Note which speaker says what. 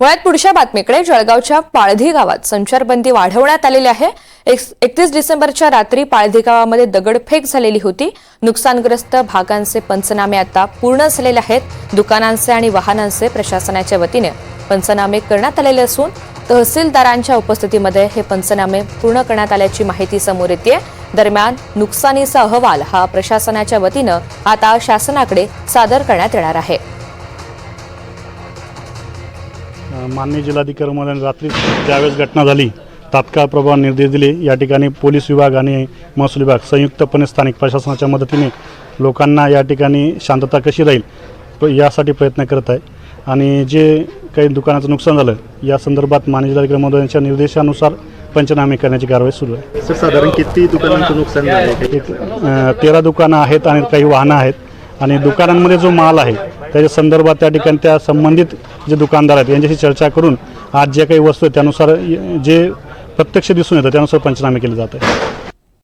Speaker 1: वळ्यात पुढच्या बातमीकडे जळगावच्या पाळधी गावात संचारबंदी वाढवण्यात आलेली आहे. एकतीस डिसेंबरच्या रात्री पाळधी गावामध्ये दगडफेक झालेली होती. नुकसानग्रस्त भागांचे पंचनामे आता पूर्ण झालेले आहेत. दुकानांचे आणि वाहनांचे प्रशासनाच्या वतीने पंचनामे करण्यात आलेले असून तहसीलदारांच्या उपस्थितीमध्ये हे पंचनामे पूर्ण करण्यात आल्याची माहिती समोर येते दरम्यान नुकसानीचा अहवाल हा प्रशासनाच्या वतीनं आता शासनाकडे सादर करण्यात येणार आहे.
Speaker 2: माननीय जिल्हाधिकारी महोदयांनी रात्री ज्यावेळेस घटना झाली तात्काळ प्रभाव निर्देश दिले. या ठिकाणी पोलीस विभाग आणि महसूल विभाग संयुक्तपणे स्थानिक प्रशासनाच्या मदतीने लोकांना या ठिकाणी शांतता कशी राहील यासाठी प्रयत्न करत आहे. आणि जे काही दुकानाचं नुकसान झालं या संदर्भात माननीय जिल्हाधिकारी महोदयांच्या निर्देशानुसार पंचनामे करण्याची कारवाई सुरू आहे.
Speaker 3: सर साधारण किती दुकानांचं नुकसान झालं
Speaker 2: तेरा दुकानं आहेत आणि काही वाहनं आहेत. आणि दुकानांमध्ये जो माल आहे त्याच्या संदर्भात त्या ठिकाणी त्या संबंधित जे दुकानदार आहेत यांच्याशी चर्चा करून आज ज्या काही वस्तू आहेत त्यानुसार जे प्रत्यक्ष दिसून येतं त्यानुसार पंचनामे केले जात आहे